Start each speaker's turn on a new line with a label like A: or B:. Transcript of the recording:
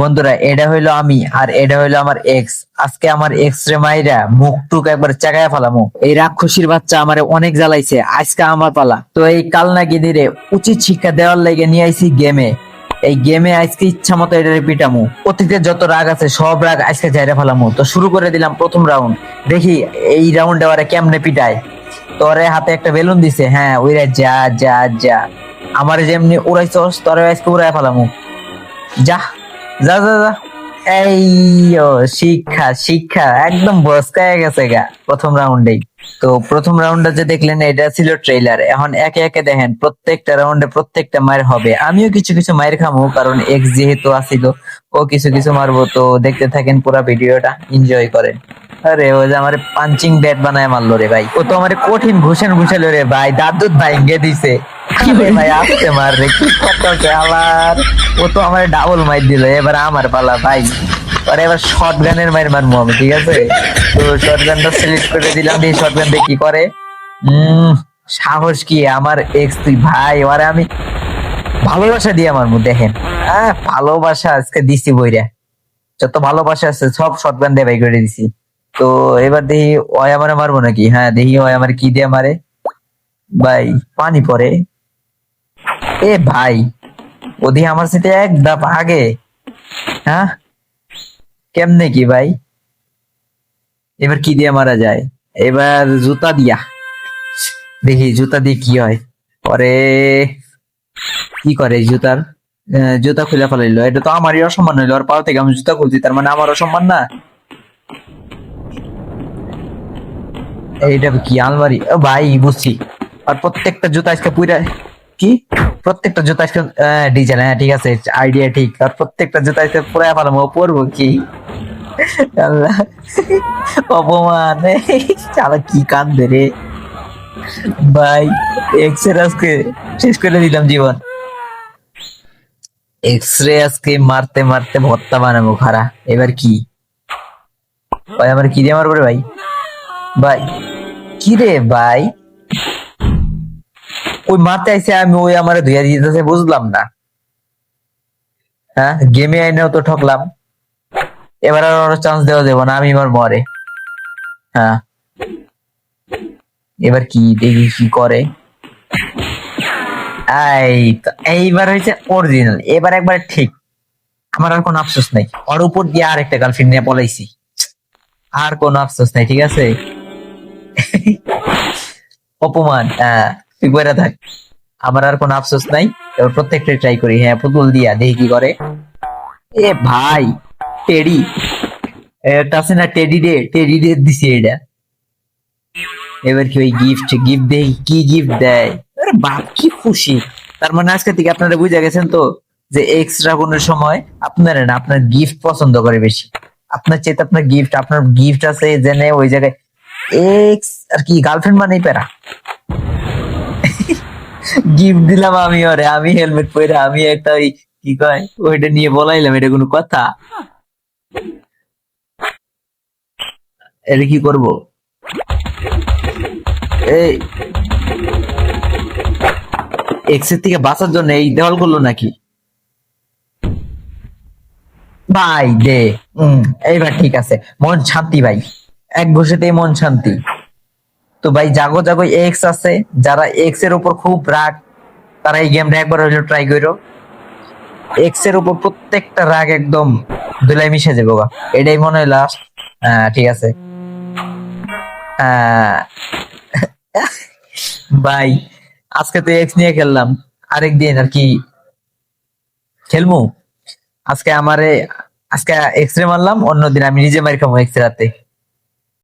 A: বন্ধুরা, এটা হইল আমি আর এটা হইল আমার এক্স আজকে আমার এক্স রে মাইরা মুখ টুক একবার চাগায় ফেলামু এই রাক্ষসীর বাচ্চা আমারে অনেক জ্বালাইছে, আজকে আমার পালা। তো এই কালনা গিদিরে উচিত শিক্ষা দেওয়ার লেগে নিয়ে আইছি গেমে এই গেমে আজকে ইচ্ছা মতো এটা পিটামু। অতীতে যত রাগ আছে, সব রাগ আজকে জায়গা ফেলামু। তো শুরু করে দিলাম প্রথম রাউন্ড দেখি এই রাউন্ডে ওরা কেমনে পিটায়। তোরে হাতে একটা বেলুন দিছে হ্যাঁ ওইরা যা যা যা। আমার যেমনি উড়াইছস, তোরে আজকে উড়াই ফেলামু। যা। যা যা যা। এই শিক্ষা শিক্ষা। একদম বসকায় গেছে গা, প্রথম রাউন্ডেই তো প্রথম রাউন্ডে যে দেখলেন, এটা ছিল ট্রেলার এখন একে একে দেখেন, প্রত্যেকটা রাউন্ডে প্রত্যেকটা মায়ের হবে। আমিও কিছু কিছু মায়ের খামো, কারণ এক্স যেহেতু আসিল ও কিছু কিছু মারবো। তো দেখতে থাকেন পুরো ভিডিওটা এনজয় করেন। আরে, ও যে আমার পাঞ্চিং ব্যাট বানায় মারলো রে ভাই। ও তো আমার কঠিন ঘুষেন ঘুষালো রে ভাই। দাদুত ভাইঙ্গে দিছে ভাই আসতে মার রে কি করতে আবার? ও তো আমার ডাবল মাইর দিল এবার আমার পালা ভাই। আর এবার শর্ট গানের মাইর মারবো আমি ঠিক আছে? তো শর্ট গানটা সিলেক্ট করে দিলাম এই শর্ট গান কি করে? সাহস কি আমার এক্স তুই ভাই ওরে আমি ভালোবাসা দিয়ে আমার মুখ দেখেন। আহ ভালোবাসা আজকে দিছি বইরা। যত ভালোবাসা আছে সব শর্ট গান দিয়ে বাই করে দিছি। তো এবার দেখি ওই আমারে মারবো নাকি? হ্যাঁ দেখি ওই আমার কি দিয়ে মারে? ভাই পানি পরে এ ভাই ওদি আমার সাথে এক ধাপ আগে হ্যাঁ? কেমনে কি ভাই? এবার কি দিয়ে মারা যায়? এবার জুতা দিয়া। দেখি জুতা দিয়ে কি হয়। পরে কি করে জুতার? জুতা খুলে ফেলাইলো। এটা তো আমারই অসম্মান হইল। আর পাও থেকে আমি জুতা খুলছি, তার মানে আমার অসম্মান না? এইটা কি আলমারি? ও ভাই, বুঝছি। আর প্রত্যেকটা জুতা আজকে পুরা কি? প্রত্যেকটা জুতা আজকে ডিজাইন হ্যাঁ ঠিক আছে আইডিয়া ঠিক, আর প্রত্যেকটা জুতা পুরা পারব ও পরবো কি? আল্লাহ, অপমান চালা কি কান্দে রে? ভাই এক্স রে আজকে শেষ করে দিলাম জীবন। এক্স রে আজকে মারতে মারতে ভত্তা বানাবো, খারা। এবার কি? ভাই, আমার কি দিয়ে মারবো রে ভাই? ভাই, কি রে ভাই? ওই মারতে আইসে আমি ওই আমার ধুইয়া দিতেছে বুঝলাম না। হ্যাঁ গেমে আইনেও তো ঠকলাম। এবার আর ওর চান্স দেওয়া যাবে না আমি এবার মরে। হ্যাঁ। এবার কি দেখি কি করে। এই তো, এইবার হয়েছে অরিজিনাল এবার একবার ঠিক। আমার আর কোনো আফসোস নাই। ওর উপর দিয়ে আর একটা গার্লফ্রেন্ড নিয়ে পলাইছি। আর কোনো আফসোস নাই ঠিক আছে? অপমান হ্যাঁ। তুই থাক। আমার আর কোনো আফসোস নাই। এবার প্রত্যেকটা ট্রাই করি। হ্যাঁ পুতুল দিয়া, দেখি কি করে। এ ভাই, টেডি। একটা আছে না টেডি ডে টেডি ডে দিছে এটা। এবার কি ওই গিফট গিফট দেই? কি গিফট দেয়? আরে বাপ, কি খুশি। তার মানে আজকে থেকে আপনারা বুঝে গেছেন তো যে এক্সট্রা কোনো সময় আপনারা না, আপনার গিফট পছন্দ করে বেশি। আপনার চেয়ে আপনার গিফট আপনার গিফট আছে জেনে ওই জায়গায়। এক্স আর কি গার্লফ্রেন্ড মানেই প্যারা। গিফট দিলাম আমি ওরে আমি হেলমেট পরে আমি একটা ওই কি কয় ওইটা নিয়ে বলাইলাম এটা কোনো কথা? এটা কি করব? এই এক্সের থেকে বাঁচার জন্য এই দেওয়াল করল নাকি? ভাই দে উম, এইবার ঠিক আছে মন শান্তি ভাই এক বসেতেই মন শান্তি। তো ভাই জাগো জাগো এক্স আছে। যারা এক্সের উপর খুব রাগ, তারা এই গেমটা একবার হইল ট্রাই করো। এক্সের উপর প্রত্যেকটা রাগ একদম ধুলাই মিশে যাবে বাবা এটাই মনে হয় লাস্ট হ্যাঁ ঠিক আছে। হ্যাঁ। ভাই, আজকে তো এক্স নিয়ে খেললাম। আরেক দিন আর কি খেলমু। আজকে আমারে, আজকে এক্স রে মারলাম, অন্যদিন আমি নিজে মারি খাব এক্স রাতে